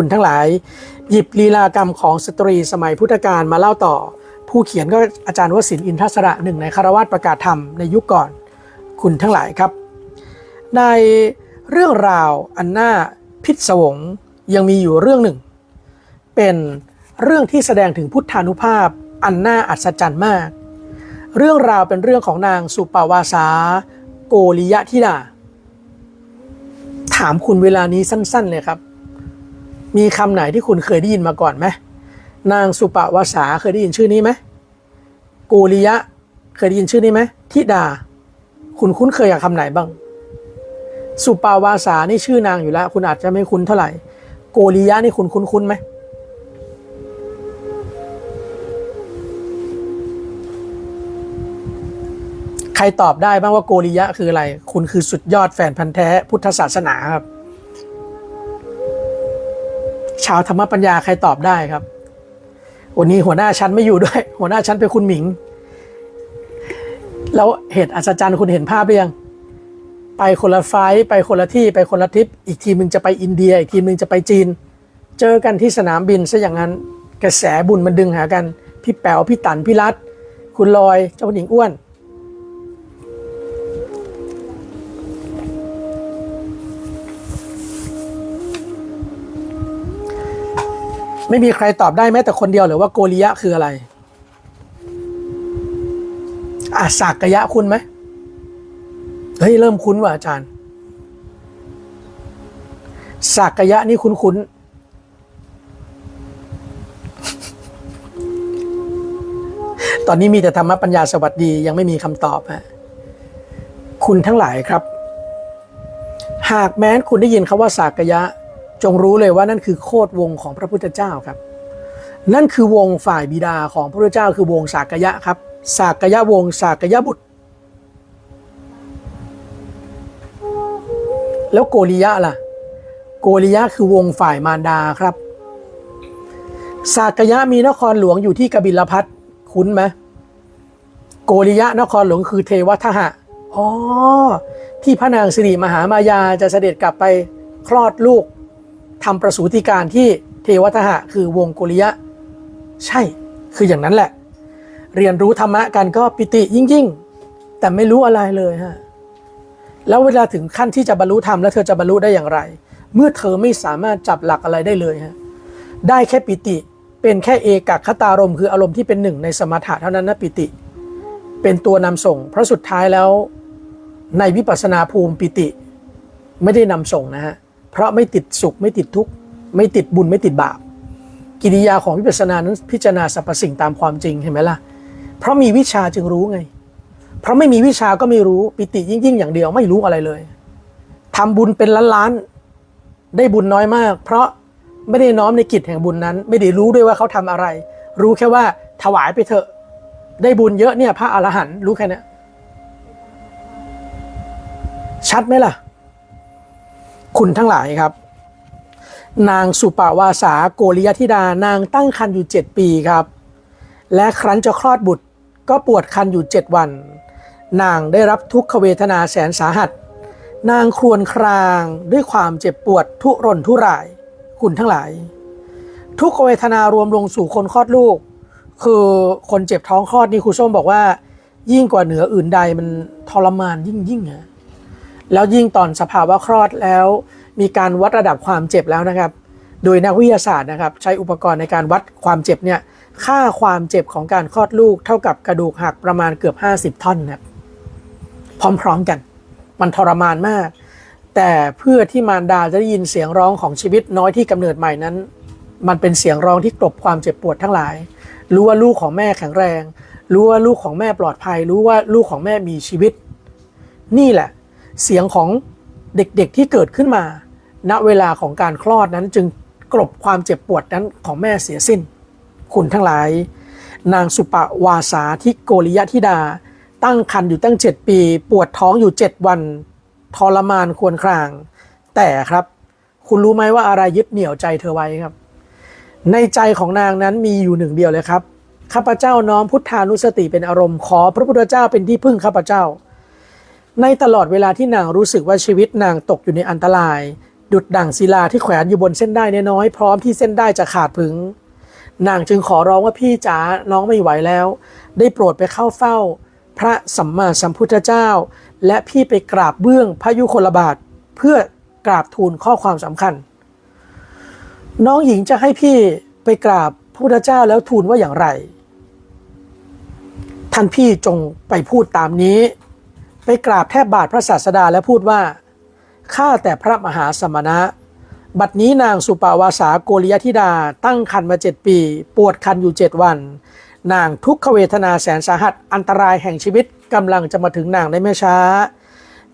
คุณทั้งหลาย หยิบลีลากรรมของสตรีสมัยพุทธกาลมาเล่าต่อ ผู้เขียนก็อาจารย์วสินอินทศระหนึ่งในคารวาสประกาศธรรมในยุคก่อนคุณทั้งหลายครับ ในเรื่องราวอันน่าพิศวงยังมีอยู่เรื่องหนึ่ง เป็นเรื่องที่แสดงถึงพุทธานุภาพอันน่าอัศจรรย์มาก เรื่องราวเป็นเรื่องของนางสุปาวาสา โกริยะธิดาถามคุณเวลานี้สั้น ๆ เลยครับ มีคำไหนที่คุณเคยได้ยินมาก่อนไหมนางสุปาวาสาเคยได้ยินชื่อนี้ไหมโกริยะเคยได้ยินชื่อนี้ไหมธิดา คุณคุ้นเคยกับคำไหนบ้าง สุปาวาสานี่ชื่อนางอยู่แล้ว คุณอาจจะไม่คุ้นเท่าไหร่โกริยะนี่คุณคุ้นคุ้นไหมใครตอบได้บ้างว่าโกริยะคืออะไร คุณคือสุดยอดแฟนพันธ์แท้พุทธศาสนาครับ ชาวธรรมปัญญาใครตอบได้ครับ วันนี้หัวหน้าชั้นไม่อยู่ด้วย หัวหน้าชั้นเป็นคุณหมิง แล้วเหตุอัศจรรย์คุณเห็นภาพหรือยัง ไปคนละไฟล์ไปคนละที่ไปคนละทริปอีกทีมหนึ่งจะไปอินเดีย อีกทีมหนึ่งจะไปจีน เจอกันที่สนามบินซะอย่างนั้นกระแสบุญมันดึงหากัน พี่แป๋วพี่ตันพี่รัตคุณลอยเจ้าหญิงอ้วน ไม่มีใครตอบได้แม้แต่คนเดียวหรือว่าโกริยะคืออะไรอะสากยะคุณไหมเฮ้ยเริ่มคุ้นว่ะอาจารย์สากยะนี่คุ้นคุ้นๆตอนนี้มีแต่ธรรมปัญญาสวัสดียังไม่มีคำตอบฮะคุณทั้งหลายครับ หากแม้นคุณได้ยินคาว่าสากยะ จงรู้เลยว่านั่นคือโคดวงของพระพุทธเจ้าครับ นั่นคือวงฝ่ายบิดาของพระพุทธเจ้าคือวงสากยะครับสากยะวงสากยะบุตร แล้วโกริยะล่ะ โกริยะคือวงฝ่ายมารดาครับสากยะมีนครหลวงอยู่ที่กบิลพัทคุ้นไหมโกริยะนครหลวงคือเทวทหะอ๋อที่พระนางสิริมหามายาจะเสด็จกลับไปคลอดลูก ทำประสูติการที่เทวทหะคือวงโกริยะ ใช่ คืออย่างนั้นแหละ เรียนรู้ธรรมะกันก็ปิติยิ่งยิ่งๆแต่ไม่รู้อะไรเลยฮะ แล้วเวลาถึงขั้นที่จะบรรลุธรรมแล้วเธอจะบรรลุได้อย่างไร เมื่อเธอไม่สามารถจับหลักอะไรได้เลยฮะ ได้แค่ปิติ เป็นแค่เอกคตารมคืออารมณ์ที่เป็นหนึ่งในสมถะเท่านั้นนะปิติ เป็นตัวนำส่ง เพราะสุดท้ายแล้วในวิปัสสนาภูมิปิติ ไม่ได้นำส่งนะฮะ ราะไม่ติดสุขไม่ติดทุกข์ไม่ติดบุญไม่ติดบาป กิริยาของวิปัสสนานั้นพิจารณาสรรพสิ่งตามความจริงเห็นไหมล่ะ เพราะมีวิชาจึงรู้ไง เพราะไม่มีวิชาก็ไม่รู้ปิติยิ่งยิ่งๆอย่างเดียวไม่รู้อะไรเลยทำบุญเป็นล้านล้านๆได้บุญน้อยมาก เพราะไม่ได้น้อมในกิจแห่งบุญนั้น ไม่ได้รู้ด้วยว่าเขาทำอะไร รู้แค่ว่าถวายไปเถอะ ได้บุญเยอะเนี่ยพระอรหันต์รู้แค่นี้ชัดไหมล่ะ คุณทั้งหลายครับ นางสุปาวาสาโกริยธิดานางตั้งครรภ์อยู่เจ็ดปีครับ และครั้นจะคลอดบุตรก็ปวดคันอยู่เจ็ดวัน นางได้รับทุกขเวทนาแสนสาหัส นางครวญครางด้วยความเจ็บปวดทุรนทุราย คุณทั้งหลาย ทุกขเวทนารวมลงสู่คนคลอดลูก คือคนเจ็บท้องคลอดนี่ครูส้มบอกว่า ยิ่งกว่าเหนืออื่นใดมันทรมานยิ่งยิ่งอะ แล้วยิ่งตอนสภาวะคลอดแล้ว มีการวัดระดับความเจ็บแล้วนะครับ โดยนักวิทยาศาสตร์นะครับ ใช้อุปกรณ์ในการวัดความเจ็บเนี่ยค่าความเจ็บของการคลอดลูกเท่ากับกระดูกหักประมาณเกือบ 50 ท่อนนะครับพร้อมๆกัน มันทรมานมาก แต่เพื่อที่มารดาจะได้ยินเสียงร้องของชีวิตน้อยที่กำเนิดใหม่นั้น มันเป็นเสียงร้องที่กลบความเจ็บปวดทั้งหลาย รู้ว่าลูกของแม่แข็งแรง รู้ว่าลูกของแม่ปลอดภัย รู้ว่าลูกของแม่มีชีวิต นี่แหละ เสียงของเด็กๆที่เกิดขึ้นมา ณเวลาของการคลอดนั้นจึงกลบความเจ็บปวดนั้นของแม่เสียสิ้น คุณทั้งหลาย นางสุปะวาสาทิโกริยะธิดา ตั้งครรภ์อยู่ตั้งเจ็ดปี ปวดท้องอยู่เจ็ดวัน ทรมานควรคราง แต่ครับ คุณรู้ไหมว่าอะไรยึดเหนี่ยวใจเธอไว้ครับ ในใจของนางนั้นมีอยู่หนึ่งเดียวเลยครับข้าพเจ้าน้อมพุทธานุสติเป็นอารมณ์ขอพระพุทธเจ้าเป็นที่พึ่งข้าพเจ้า ในตลอดเวลาที่นางรู้สึกว่าชีวิตนางตกอยู่ในอันตราย ดุดดั่งศิลาที่แขวนอยู่บนเส้นได้น้อยพร้อมที่เส้นได้จะขาดผึง นางจึงขอร้องว่าพี่จ๋าน้องไม่ไหวแล้ว ได้โปรดไปเข้าเฝ้า พระสัมมาสัมพุทธเจ้า และพี่ไปกราบเบื้องพระยุคลบาทเพื่อกราบทูลข้อความสำคัญ น้องหญิงจะให้พี่ไปกราบพระพุทธเจ้าแล้วทูลว่าอย่างไร ท่านพี่จงไปพูดตามนี้ ไปกราบแทบบาทพระศาสดาและพูดว่าข้าแต่พระมหาสมณะ บัดนี้นางสุปาวาสาโกริยธิดา ตั้งคันมาเจ็ดปี ปวดคันอยู่เจ็ดวัน นางทุกขเวทนาแสนสาหัส อันตรายแห่งชีวิตกำลังจะมาถึงนางได้ไม่ช้า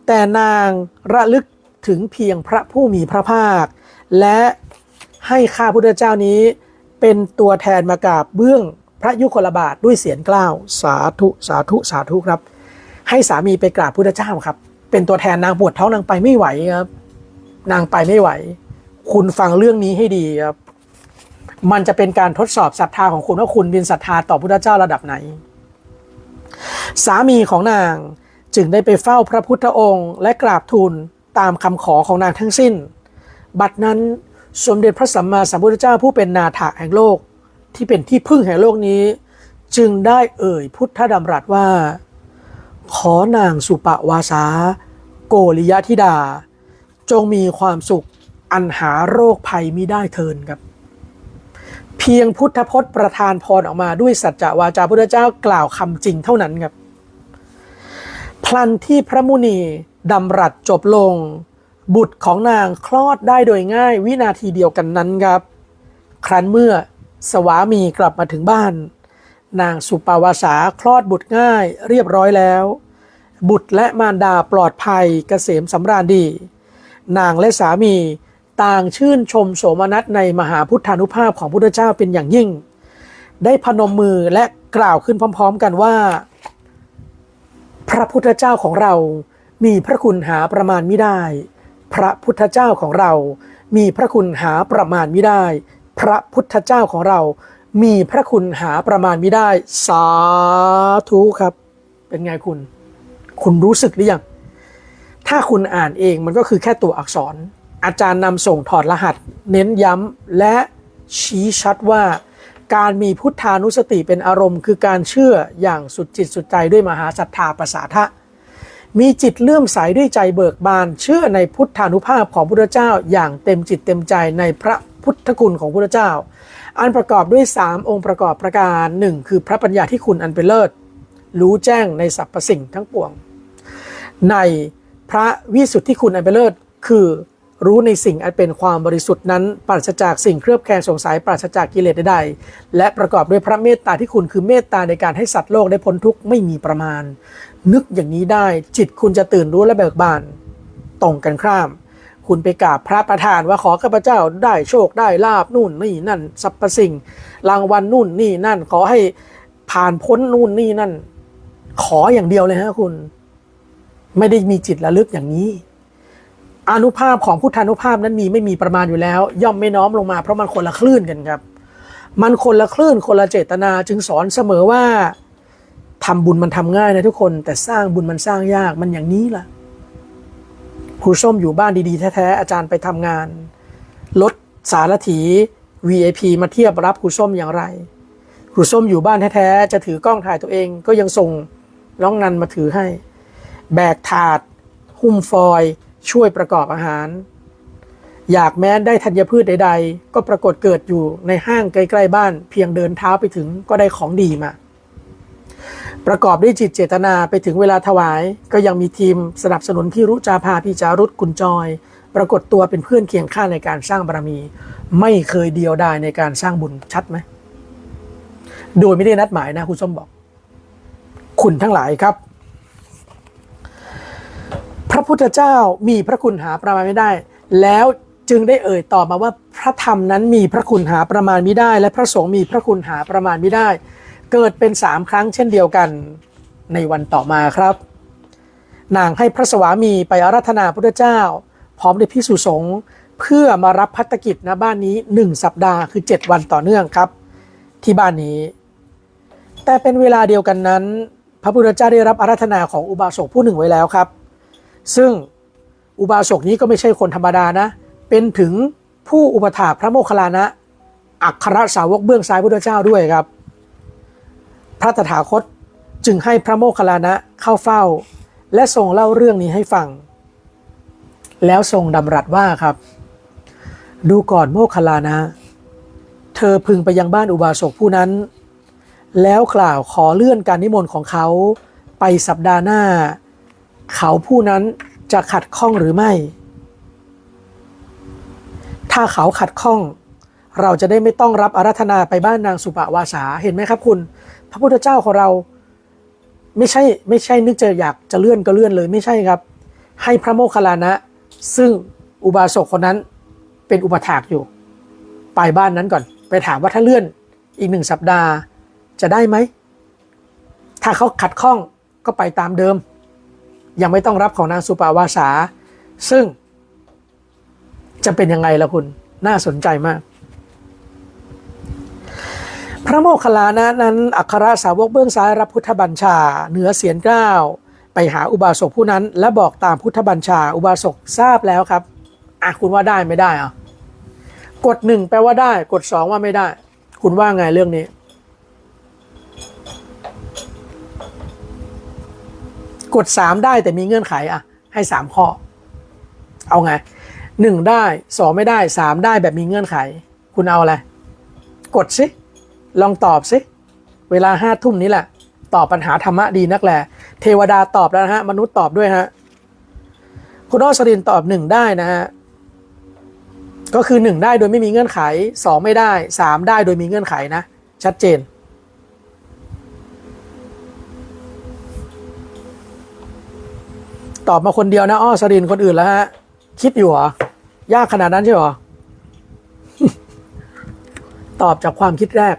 แต่นางระลึกถึงเพียงพระผู้มีพระภาค และให้ข้าพุทธเจ้านี้ เป็นตัวแทนมากราบเบื้องพระยุคลบาทด้วยเสียงกล้าว สาธุสาธุสาธุครับ ให้สามีไปกราบพุทธเจ้าครับ เป็นตัวแทนนางปวดท้องนางไปไม่ไหวครับ นางไปไม่ไหว คุณฟังเรื่องนี้ให้ดีครับ มันจะเป็นการทดสอบศรัทธาของคุณว่าคุณมีศรัทธาต่อพุทธเจ้าระดับไหน สามีของนางจึงได้ไปเฝ้าพระพุทธองค์ และกราบทูลตามคำขอของนางทั้งสิ้น บัดนั้นสมเด็จพระสัมมาสัมพุทธเจ้าผู้เป็นนาถะแห่งโลก ที่เป็นที่พึ่งแห่งโลกนี้ จึงได้เอ่ยพุทธดำรัสว่า ขอนางสุปวาสา โกริยธิดา จงมีความสุขอันหาโรคภัยมิได้เทินครับ เพียงพุทธพจน์ประทานพรออกมาด้วยสัจจะวาจาพุทธเจ้ากล่าวคำจริงเท่านั้นครับ พลันที่พระมุนีดำรัสจบลง บุตรของนางคลอดได้โดยง่ายวินาทีเดียวกันนั้นครับ ครั้นเมื่อสวามีกลับมาถึงบ้าน นางสุปาวาสาคลอดบุตรง่ายเรียบร้อยแล้ว บุตรและมารดาปลอดภัยเกษมสำราญดี นางและสามีต่างชื่นชมโสมนัสในมหาพุทธานุภาพของพุทธเจ้าเป็นอย่างยิ่ง ได้พนมมือและกล่าวขึ้นพร้อม ๆ กันว่า พระพุทธเจ้าของเรา มีพระคุณหาประมาณไม่ได้ พระพุทธเจ้าของเรา มีพระคุณหาประมาณไม่ได้ พระพุทธเจ้าของเรา มีพระคุณหาประมาณไม่ได้ สาธุครับ เป็นไงคุณ คุณรู้สึกหรือยัง ถ้าคุณอ่านเองมันก็คือแค่ตัวอักษร อาจารย์นำส่งถอดรหัส เน้นย้ำและชี้ชัดว่า การมีพุทธานุสติเป็นอารมณ์ คือการเชื่ออย่างสุดจิตสุดใจด้วยมหาศรัทธาประสาทะมีจิตเลื่อมใสด้วยใจเบิกบาน เชื่อในพุทธานุภาพของพุทธเจ้าอย่างเต็มจิตเต็มใจในพระพุทธคุณของพุทธเจ้า อันประกอบด้วย 3 องค์ประกอบประการหนึ่งคือพระปัญญาที่คุณอันเป็นเลิศ รู้แจ้งในสรรพสิ่งทั้งปวง ในพระวิสุทธิคุณอันเป็นเลิศ คือรู้ในสิ่งอันเป็นความบริสุทธิ์นั้น ปราศจากสิ่งเครือบแคลงสงสัยปราศจากกิเลสใดๆและประกอบด้วยพระเมตตาที่คุณคือเมตตาในการให้สัตว์โลกได้พ้นทุกข์ไม่มีประมาณ นึกอย่างนี้ได้จิตคุณจะตื่นรู้และเบิกบาน ตรงกันข้าม คุณไปกราบพระประธานว่าขอข้าพเจ้าได้โชคได้ลาบนู่นนี่นั่นสรรพสิ่ง รางวัลนู่นนี่นั่น ขอให้ผ่านพ้นนู่นนี่นั่น ขออย่างเดียวเลยฮะคุณ ไม่ได้มีจิตระลึกอย่างนี้อนุภาพของพุทธานุภาพนั้นมีไม่มีประมาณอยู่แล้ว ย่อมไม่น้อมลงมาเพราะมันคนละคลื่นกันครับ มันคนละคลื่นคนละเจตนาจึงสอนเสมอว่าทำบุญมันทำง่ายนะทุกคน แต่สร้างบุญมันสร้างยากมันอย่างนี้ล่ะ ครูส้มอยู่บ้านดีๆ แท้ๆ อาจารย์ไปทำงาน รถสารถี VIP มาเทียบรับครูส้มอย่างไร ครูส้มอยู่บ้านแท้ๆ จะถือกล้องถ่ายตัวเองก็ยังส่งน้องนันมาถือให้ แบกถาด หุ้มฟอยช่วยประกอบอาหาร อยากแม้ได้ธัญพืชใด ๆ ก็ปรากฏเกิดอยู่ในห้างใกล้ ๆ บ้าน เพียงเดินเท้าไปถึงก็ได้ของดีมา ประกอบด้วยจิตเจตนาไปถึงเวลาถวาย ก็ยังมีทีมสนับสนุนพี่รุจาภาพี่จารุตกุญจอย ปรากฏตัวเป็นเพื่อนเคียงข้างในการสร้างบารมี ไม่เคยเดียวดายในการสร้างบุญชัดไหมโดยไม่ได้นัดหมายนะคุณส้มบอก คุณทั้งหลายครับ พระพุทธเจ้ามีพระคุณหาประมาณไม่ได้ แล้วจึงได้เอ่ยตอบมาว่าพระธรรมนั้นมีพระคุณหาประมาณไม่ได้ และพระสงฆ์มีพระคุณหาประมาณไม่ได้ เกิดเป็นสามครั้งเช่นเดียวกันในวันต่อมาครับ นางให้พระสวามีไปอาราธนาพระพุทธเจ้า พร้อมด้วยพิสุสงฆ์เพื่อมารับพัฒกิจณบ้านนี้หนึ่งสัปดาห์คือ 7 วันต่อเนื่องครับ ที่บ้านนี้ แต่เป็นเวลาเดียวกันนั้น พระพุทธเจ้าได้รับอาราธนาของอุบาสกผู้หนึ่งไว้แล้วครับ ซึ่งอุบาสกนี้ก็ไม่ใช่คนธรรมดานะ เป็นถึงผู้อุปถาพระโมคคัลลานะอัครสาวกเบื้องซ้ายพุทธเจ้าด้วยครับ ระตถาคตจึงให้พระโมคคัลลานะเข้าเฝ้า และทรงเล่าเรื่องนี้ให้ฟัง แล้วทรงดำรัสว่าครับ ดูก่อนโมคคัลลานะ เธอพึงไปยังบ้านอุบาสกผู้นั้น แล้วกล่าวขอเลื่อนการนิมนต์ของเขาไปสัปดาห์หน้า เขาผู้นั้นจะขัดข้องหรือไม่ ถ้าเขาขัดข้องเราจะได้ไม่ต้องรับอารัธนาไปบ้านนางสุปวาสา เห็นไหมครับคุณ พระพุทธเจ้าของเรา ไม่ใช่ไม่ใช่นึกจะอยากจะเลื่อนก็เลื่อนเลยไม่ใช่ครับ ให้พระโมคคัลลานะ ซึ่งอุบาสกคนนั้นเป็นอุปถากอยู่ ไปบ้านนั้นก่อน ไปถามว่าถ้าเลื่อนอีกหนึ่งสัปดาห์จะได้ไหม ถ้าเขาขัดข้องก็ไปตามเดิม ยังไม่ต้องรับของนางสุปาวาสา ซึ่งจะเป็นยังไงล่ะคุณ น่าสนใจมาก พระโมคคัลลานะนั้นอัครสาวกเบื้องซ้ายรับพุทธบัญชา เหนือเสียนเกล้าไปหาอุบาสกผู้นั้น และบอกตามพุทธบัญชา อุบาสกทราบแล้วครับอะคุณว่าได้ไม่ได้อะกดหนึ่งแปลว่าได้ กดสองว่าไม่ได้ คุณว่าไงเรื่องนี้ กดสามได้แต่มีเงื่อนไขอะ ให้สามข้อ เอาไงหนึ่งได้สองไม่ได้สามได้แบบมีเงื่อนไข คุณเอาอะไร กดสิ ลองตอบสิ เวลาห้าทุ่มนี้แหละ ตอบปัญหาธรรมะดีนักแหละเทวดาตอบแล้วนะฮะ มนุษย์ตอบด้วยฮะ คุณรอสรินตอบหนึ่งได้นะฮะ ก็คือหนึ่งได้โดยไม่มีเงื่อนไขสองไม่ได้สามได้โดยมีเงื่อนไขนะ ชัดเจนตอบมาคนเดียวนะอ้อสรินคนอื่นแล้วฮะ คิดอยู่เหรอ ยากขนาดนั้นใช่หรอ ตอบจากความคิดแรก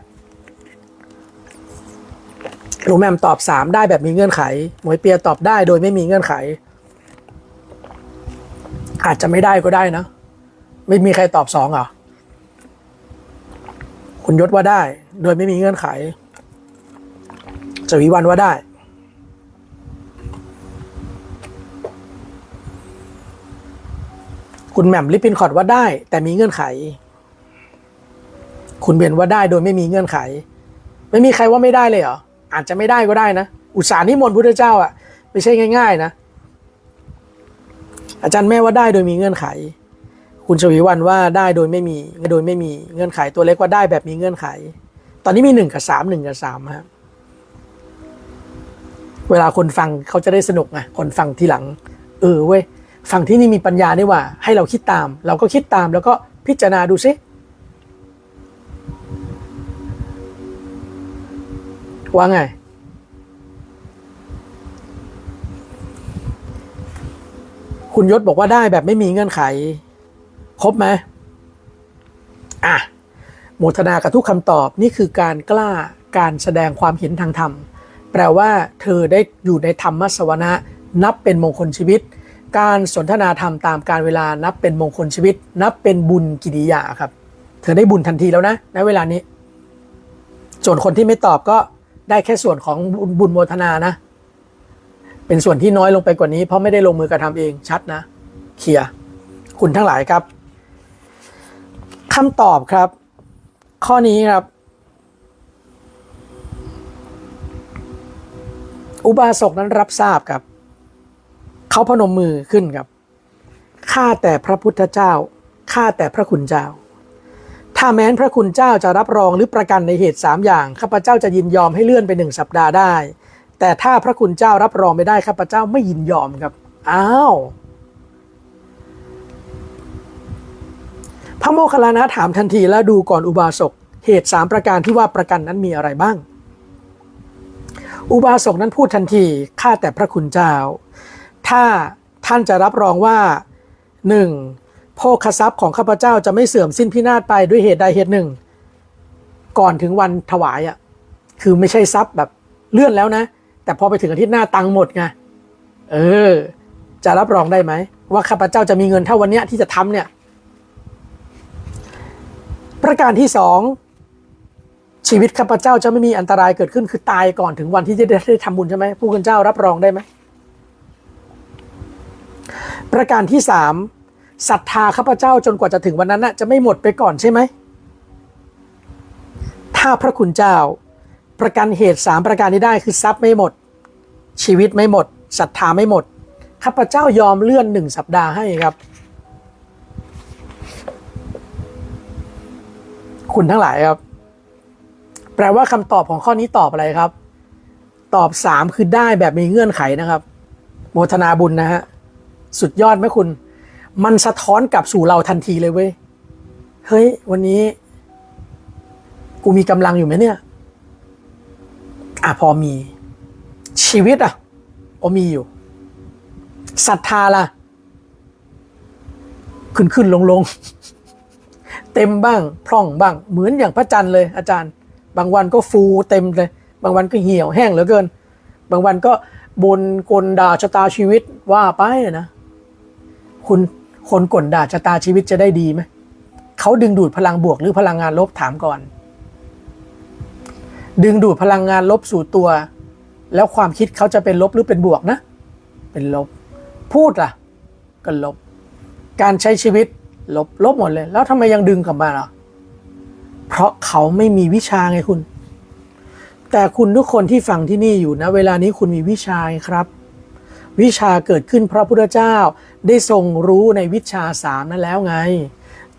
หนูแมมตอบสามได้แบบมีเงื่อนไข หมวยเปียตอบได้โดยไม่มีเงื่อนไข อาจจะไม่ได้ก็ได้นะ ไม่มีใครตอบสองเหรอ คุณยศว่าได้ โดยไม่มีเงื่อนไขจวิวันว่าได้ คุณแหม่มลิปปินคอร์ดว่าได้ แต่มีเงื่อนไข คุณเบนว่าได้โดยไม่มีเงื่อนไข ไม่มีใครว่าไม่ได้เลยเหรอ อาจจะไม่ได้ก็ได้นะ อุตสาห์นิมนต์พุทธเจ้าอะ ไม่ใช่ง่าย ๆ นะ อาจารย์แม่ว่าได้โดยมีเงื่อนไข คุณชวีวันว่าได้โดยไม่มีโดยไม่มีเงื่อนไขตัวเล็กว่าได้แบบมีเงื่อนไข ตอนนี้มีหนึ่งกับสามหนึ่งกับสามครับเวลาคนฟังเขาจะได้สนุกไงคนฟังทีหลัง เออเว้ยฟังที่นี่มีปัญญานี่ว่า ให้เราคิดตาม เราก็คิดตามแล้วก็พิจารณาดูซิ ว่าไง คุณยศบอกว่าได้แบบไม่มีเงื่อนไข ครบไหมอะโมทนากับทุกคำตอบนี่คือการกล้าการแสดงความเห็นทางธรรม แปลว่าเธอได้อยู่ในธรรมสวนะ นับเป็นมงคลชีวิต การสนทนาธรรมตามการเวลานับเป็นมงคลชีวิต นับเป็นบุญกิริยาครับ เธอได้บุญทันทีแล้วนะในเวลานี้ ส่วนคนที่ไม่ตอบก็ ได้แค่ส่วนของบุญบุญโมทนานะ เป็นส่วนที่น้อยลงไปกว่านี้เพราะไม่ได้ลงมือกระทำเองชัดนะเคลียร์คุณทั้งหลายครับคำตอบครับ ข้อนี้ครับ อุบาสกนั้นรับทราบครับ เขาพนมมือขึ้นครับข้าแต่พระพุทธเจ้าข้าแต่พระคุณเจ้า ถ้าแม้นพระคุณเจ้าจะรับรองหรือประกันในเหตุสามอย่างข้าพเจ้าจะยินยอมให้เลื่อนไปหนึ่งสัปดาห์ได้ แต่ถ้าพระคุณเจ้ารับรองไม่ได้ข้าพเจ้าไม่ยินยอมครับอ้าวพระโมคคัลลานะถามทันทีแล้วดูก่อนอุบาสกเหตุสามประการที่ว่าประกันนั้นมีอะไรบ้าง อุบาสกนั้นพูดทันทีข้าแต่พระคุณเจ้า ถ้าท่านจะรับรองว่าหนึ่ง โภคทรัพย์ของข้าพเจ้าจะไม่เสื่อมสิ้นพินาศไปด้วยเหตุใดเหตุหนึ่ง ก่อนถึงวันถวายอะคือไม่ใช่ทรัพย์แบบเลื่อนแล้วนะ แต่พอไปถึงอาทิตย์หน้าตังหมดไงเออ จะรับรองได้ไหม ว่าข้าพเจ้าจะมีเงินเท่าวันเนี้ยที่จะทำเนี่ย ประการที่สองชีวิตข้าพเจ้าจะไม่มีอันตรายเกิดขึ้นคือตายก่อนถึงวันที่จะได้ทำบุญใช่ไหมผู้คุณเจ้ารับรองได้ไหมประการที่สาม ศรัทธาข้าพเจ้าจนกว่าจะถึงวันนั้นน่ะจะไม่หมดไปก่อนใช่ไหม ถ้าพระคุณเจ้า ประกันเหตุสามประการนี้ได้คือทรัพย์ไม่หมด ชีวิตไม่หมดศรัทธาไม่หมดข้าพเจ้ายอมเลื่อนหนึ่งสัปดาห์ให้ครับ คุณทั้งหลายครับ แปลว่าคำตอบของข้อนี้ตอบอะไรครับ ตอบสามคือได้แบบมีเงื่อนไขนะครับโมทนาบุญนะฮะ สุดยอดไหมคุณ มันสะท้อนกลับสู่เราทันทีเลยเว้ย เฮ้ย วันนี้ กูมีกำลังอยู่ไหมเนี่ย อะพอมี ชีวิตอะโอมีอยู่ศรัทธาล่ะ ขึ้นขึ้นลงลงเต็มบ้าง พร่องบ้าง เหมือนอย่างพระจันทร์เลย อาจารย์ บางวันก็ฟูเต็มเลย บางวันก็เหี่ยวแห้งเหลือเกิน บางวันก็บนกลด่าชะตาชีวิตว่าไปอะนะ คุณ คนกลด่าชะตาชีวิตจะได้ดีไหมเขาดึงดูดพลังบวกหรือพลังงานลบถามก่อน ดึงดูดพลังงานลบสู่ตัว แล้วความคิดเขาจะเป็นลบหรือเป็นบวกนะ เป็นลบ พูดล่ะ ก็ลบ การใช้ชีวิตลบลบหมดเลย แล้วทำไมยังดึงกลับมาล่ะ เพราะเขาไม่มีวิชาไงคุณ แต่คุณทุกคนที่ฟังที่นี่อยู่นะ เวลานี้คุณมีวิชาครับ วิชาเกิดขึ้นเพราะพระพุทธเจ้าได้ทรงรู้ในวิชาสามนั้นแล้วไง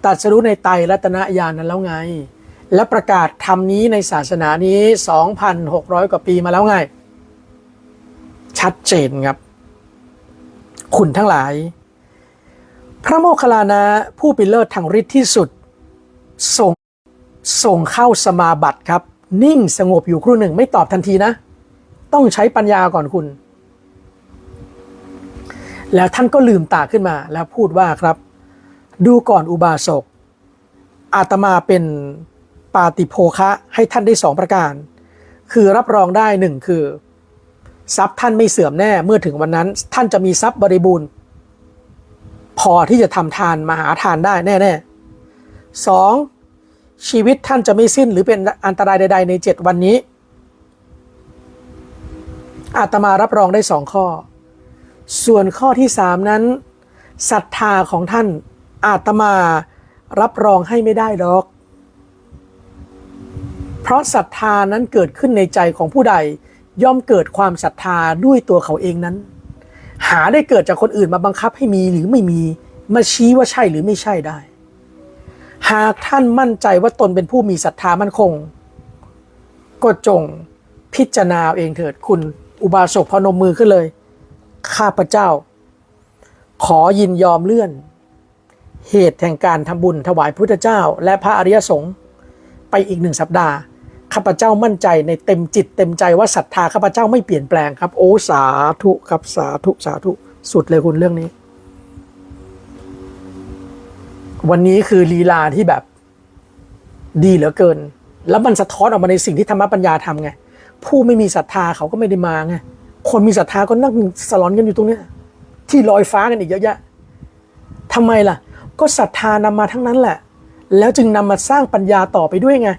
ตัดสรู้ในไตรรัตนญาณนั้นแล้วไง และประกาศธรรมนี้ในศาสนานี้ 2,600 กว่าปีมาแล้วไง ชัดเจนครับคุณทั้งหลาย พระโมคคัลลานะผู้เป็นเลิศทางฤทธิ์ที่สุด ส่งส่งเข้าสมาบัติครับ นิ่งสงบอยู่ครู่หนึ่งไม่ตอบทันทีนะ ต้องใช้ปัญญาก่อนคุณ แล้วท่านก็ลืมตาขึ้นมาแล้วพูดว่าครับ ดูก่อนอุบาสก อาตมาเป็นปาติโภคะให้ท่านได้สองประการ คือรับรองได้หนึ่งคือ ทรัพย์ท่านไม่เสื่อมแน่เมื่อถึงวันนั้น ท่านจะมีทรัพย์บริบูรณ์ พอที่จะทำทานมหาทานได้แน่ๆสองชีวิตท่านจะไม่สิ้นหรือเป็นอันตรายใด ๆ ในเจ็ดวันนี้อาตมารับรองได้สองข้อ ส่วนข้อที่สามนั้นศรัทธาของท่านอาตมารับรองให้ไม่ได้หรอก เพราะศรัทธานั้นเกิดขึ้นในใจของผู้ใดย่อมเกิดความศรัทธาด้วยตัวเขาเองนั้น หาได้เกิดจากคนอื่นมาบังคับให้มีหรือไม่มีมาชี้ว่าใช่หรือไม่ใช่ได้ หากท่านมั่นใจว่าตนเป็นผู้มีศรัทธามั่นคง ก็จงพิจารณาเอาเองเถิดคุณอุบาสกพนมมือขึ้นเลย ข้าพเจ้า ขอยินยอมเลื่อน เหตุแห่งการทำบุญถวายพุทธเจ้า และพระอริยสงฆ์ไปอีกหนึ่งสัปดาห์ ข้าพเจ้ามั่นใจในเต็มจิตเต็มใจว่าศรัทธาข้าพเจ้าไม่เปลี่ยนแปลงครับ โอ้สาธุครับสาธุสาธุสุดเลยคุณเรื่องนี้ วันนี้คือลีลาที่แบบดีเหลือเกิน แล้วมันสะท้อนออกมาในสิ่งที่ธรรมปัญญาทำไง ผู้ไม่มีศรัทธาเขาก็ไม่ได้มาไง คนมีศรัทธาก็นั่งสลอนกันอยู่ตรงเนี้ยที่ลอยฟ้ากันอีกเยอะแยะทำไมล่ะ ก็ศรัทธานำมาทั้งนั้นแหละ แล้วจึงนำมาสร้างปัญญาต่อไปด้วยไง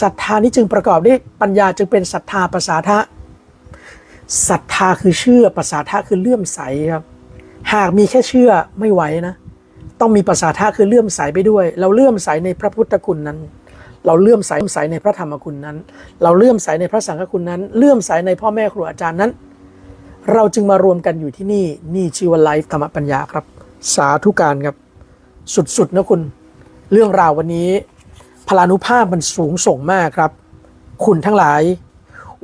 ศรัทธานี้จึงประกอบด้วยปัญญาจึงเป็นศรัทธาภาษาทะศรัทธาคือเชื่อภาษาทะคือเลื่อมใสครับหากมีแค่เชื่อไม่ไหวนะ ต้องมีภาษาทะคือเลื่อมใสไปด้วย เราเลื่อมใสในพระพุทธคุณนั้น เราเลื่อมใสใสในพระธรรมคุณนั้น เราเลื่อมใสในพระสังฆคุณนั้น เลื่อมใสในพ่อแม่ครูอาจารย์นั้น เราจึงมารวมกันอยู่ที่นี่ นี่ชื่อว่าไลฟ์ธรรมปัญญาครับ สาธุการครับ สุดๆนะคุณ เรื่องราววันนี้ พลานุภาพมันสูงส่งมากครับ คุณทั้งหลาย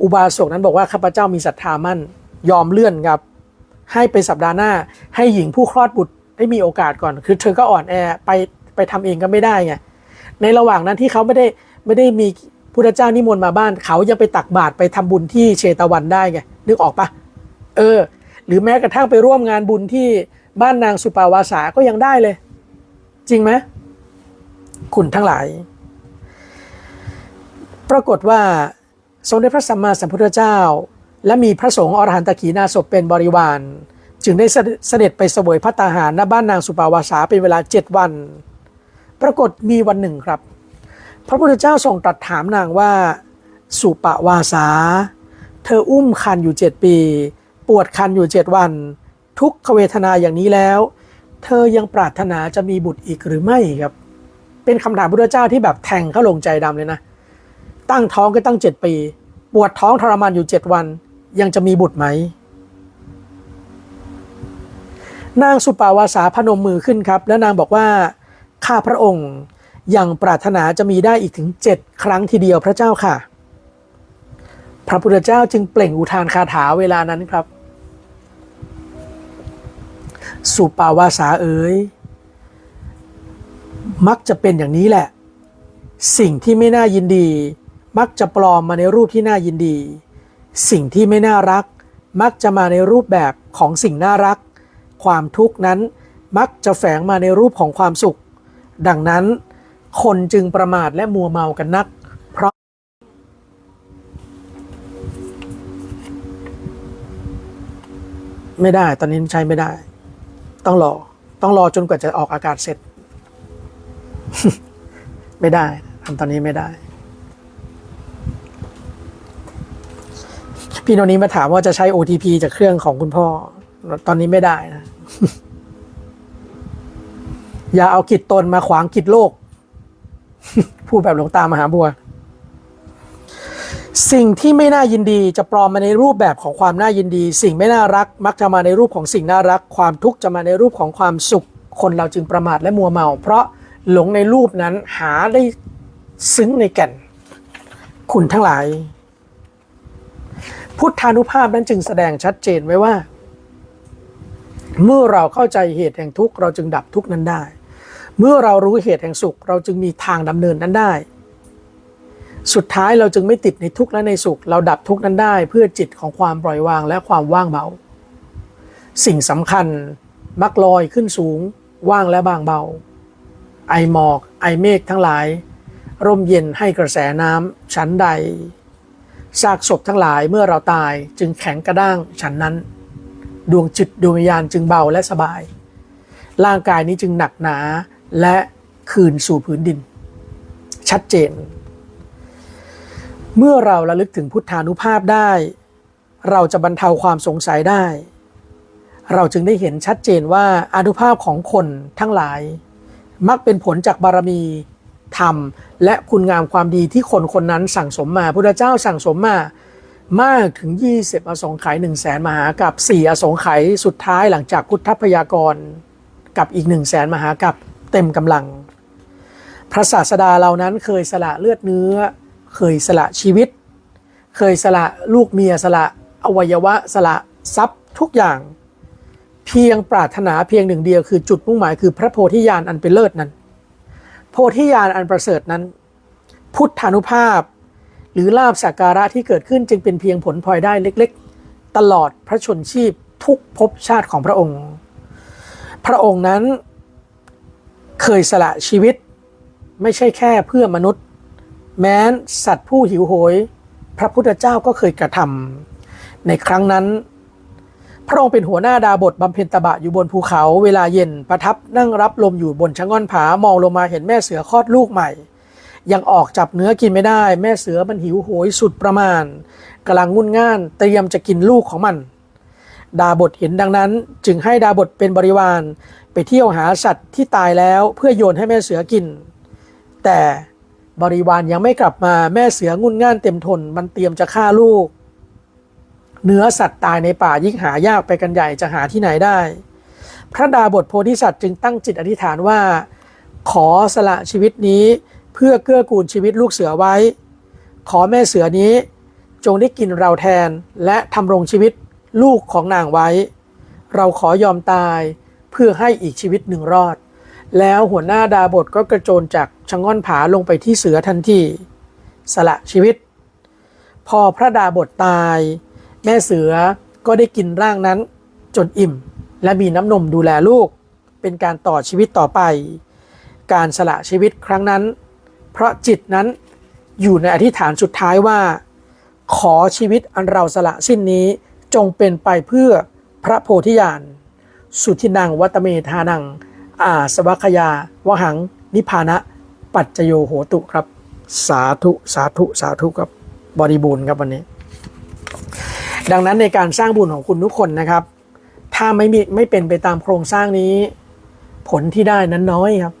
อุบาสกนั้นบอกว่าข้าพเจ้ามีศรัทธามั่น ยอมเลื่อนครับ ให้ไปสัปดาห์หน้า ให้หญิงผู้คลอดบุตรได้มีโอกาสก่อน คือเธอก็อ่อนแอไปไปทำเองก็ไม่ได้ไง ในระหว่างนั้นที่เขาไม่ได้ไม่ได้มีพุทธเจ้านิมนต์มาบ้าน เขายังไปตักบาตรไปทำบุญที่เชตวันได้ไงนึกออกปะ เออ หรือแม้กระทั่งไปร่วมงานบุญที่บ้านนางสุปาวาสาก็ยังได้เลย จริงไหมคุณทั้งหลาย ปรากฏว่าสมเด็จพระสัมมาสัมพุทธเจ้า และมีพระสงฆ์อรหันตขีนาศพเป็นบริวาร จึงได้เสด็จไปเสวยพระตาหารณบ้านนางสุปาวาสาเป็นเวลาเจ็ดวัน ปรากฏมีวันหนึ่งครับ พระพุทธเจ้าทรงตรัสถามนางว่า สุปวาสา เธออุ้มคันอยู่เจ็ดปี ปวดคันอยู่เจ็ดวัน ทุกขเวทนาอย่างนี้แล้ว เธอยังปรารถนาจะมีบุตรอีกหรือไม่ครับ เป็นคำถามพระเจ้าที่แบบแทงเข้าลงใจดำเลยนะ ตั้งท้องก็ตั้งเจ็ดปี ปวดท้องทรมานอยู่เจ็ดวัน ยังจะมีบุตรไหม นางสุปาวาสาพนมมือขึ้นครับ แล้วนางบอกว่าข้าพระองค์ยังปรารถนาจะมีได้อีกถึงเจ็ดครั้งทีเดียวพระเจ้าค่ะพระพุทธเจ้าจึงเปล่งอุทานคาถาเวลานั้นครับ สุปาวาสาเอ๋ยมักจะเป็นอย่างนี้แหละ สิ่งที่ไม่น่ายินดี มักจะปลอมมาในรูปที่น่ายินดี สิ่งที่ไม่น่ารัก มักจะมาในรูปแบบของสิ่งน่ารัก ความทุกข์นั้นมักจะแฝงมาในรูปของความสุข ดังนั้น คนจึงประมาทและมัวเมากันนัก เพราะ ไม่ได้ตอนนี้ใช้ไม่ได้ ต้องรอ ต้องรอจนกว่าจะออกอากาศเสร็จ ไม่ได้ทำตอนนี้ไม่ได้ พี่โนนี้มาถามว่าจะใช้ OTP จากเครื่องของคุณพ่อ ตอนนี้ไม่ได้นะ อย่าเอากิจตนมาขวางกิจโลก พูดแบบหลวงตามหาบัว สิ่งที่ไม่น่ายินดีจะปลอมมาในรูปแบบของความน่ายินดี สิ่งไม่น่ารัก มักจะมาในรูปของสิ่งน่ารัก ความทุกข์จะมาในรูปของความสุข คนเราจึงประมาทและมัวเมา เพราะหลงในรูปนั้นหาได้ซึ้งในแก่น คุณทั้งหลาย พุทธานุภาพนั้นจึงแสดงชัดเจนไว้ว่า เมื่อเราเข้าใจเหตุแห่งทุกข์เราจึงดับทุกข์นั้นได้ เมื่อเรารู้เหตุแห่งสุข เราจึงมีทางดำเนินนั้นได้ สุดท้ายเราจึงไม่ติดในทุกข์และในสุข เราดับทุกข์นั้นได้เพื่อจิตของความปล่อยวางและความว่างเบา สิ่งสำคัญมักลอยขึ้นสูง ว่างและบางเบา ไอหมอก ไอเมฆทั้งหลาย ร่มเย็นให้กระแสน้ำชั้นใดซากศพทั้งหลายเมื่อเราตายจึงแข็งกระด้างฉันนั้น ดวงจิตดวงวิญญาณจึงเบาและสบาย ร่างกายนี้จึงหนักหนาและคืนสู่พื้นดิน ชัดเจน เมื่อเราระลึกถึงพุทธานุภาพได้ เราจะบรรเทาความสงสัยได้ เราจึงได้เห็นชัดเจนว่าอนุภาพของคนทั้งหลาย มักเป็นผลจากบารมีธรรม และคุณงามความดีที่คนคนนั้นสั่งสมมาพุทธเจ้าสั่งสมมามากถึง 20 อสงไขย1 0 0 0 0แสนมหากับ 4 อสงไขยสุดท้ายหลังจากพุทธพยากรกับอีก1 0 0 0 0แสนมหากับเต็มกำลัง พระศาสดาเหล่านั้นเคยสละเลือดเนื้อ เคยสละชีวิต เคยสละลูกเมียสละอวัยวะสละทรัพย์ทุกอย่าง เพียงปรารถนาเพียงหนึ่งเดียวคือจุดมุ่งหมายคือพระโพธิญาณอันเป็นเลิศนั้น โพธิญาณอันประเสริฐนั้น พุทธานุภาพ หรือลาบสักการะที่เกิดขึ้นจึงเป็นเพียงผลพลอยได้เล็กๆ ตลอดพระชนชีพทุกภพชาติของพระองค์ พระองค์นั้นเคยสละชีวิตไม่ใช่แค่เพื่อมนุษย์ แม้นสัตว์ผู้หิวโหย พระพุทธเจ้าก็เคยกระทำในครั้งนั้น พระองค์เป็นหัวหน้าดาบทบำเพ็ญตบะอยู่บนภูเขาเวลาเย็นประทับนั่งรับลมอยู่บนชะง่อนผามองลงมาเห็นแม่เสือคลอดลูกใหม่ ยังออกจับเนื้อกินไม่ได้ แม่เสือมันหิวโหยสุดประมาณกำลังงุนง่านเตรียมจะกินลูกของมัน ดาบทเห็นดังนั้นจึงให้ดาบทเป็นบริวารไปเที่ยวหาสัตว์ที่ตายแล้วเพื่อโยนให้แม่เสือกิน แต่ บริวารยังไม่กลับมาแม่เสืองุนง่านเต็มทน มันเตรียมจะฆ่าลูก เนื้อสัตว์ตายในป่ายิ่งหายากไปกันใหญ่จะหาที่ไหนได้ พระดาบทโพธิสัตว์จึงตั้งจิตอธิษฐานว่า ขอสละชีวิตนี้เพื่อเกื้อกูลชีวิตลูกเสือไว้ ขอแม่เสือนี้ จงได้กินเราแทนและทำรงชีวิตลูกของนางไว้ เราขอยอมตายเพื่อให้อีกชีวิตหนึ่งรอด แล้วหัวหน้าดาบทก็กระโจนจากชะง่อนผาลงไปที่เสือทันที สละชีวิต พอพระดาบทตาย แม่เสือก็ได้กินร่างนั้นจนอิ่ม และมีน้ำนมดูแลลูก เป็นการต่อชีวิตต่อไป การสละชีวิตครั้งนั้น เพราะจิตนั้นอยู่ในอธิษฐานสุดท้ายว่า ขอชีวิตอันเราสละสิ้นนี้จงเป็นไปเพื่อพระโพธิญาณ สุทินังวัตเมธานัง อาสวัคยาวหัง นิพานะ ปัจจโยโหตุครับ สาธุสาธุสาธุครับบริบูรณ์ครับวันนี้ ดังนั้นในการสร้างบุญของคุณทุกคนนะครับ ถ้าไม่มีไม่เป็นไปตามโครงสร้างนี้ ผลที่ได้นั้นน้อยครับ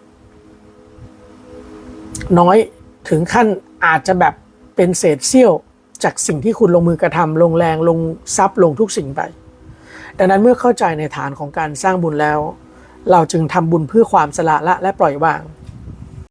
น้อยถึงขั้นอาจจะแบบเป็นเศษเสี้ยวจากสิ่งที่คุณลงมือกระทำลงแรงลงทรัพย์ลงทุกสิ่งไป ดังนั้นเมื่อเข้าใจในฐานของการสร้างบุญแล้ว เราจึงทำบุญเพื่อความสละละและปล่อยวาง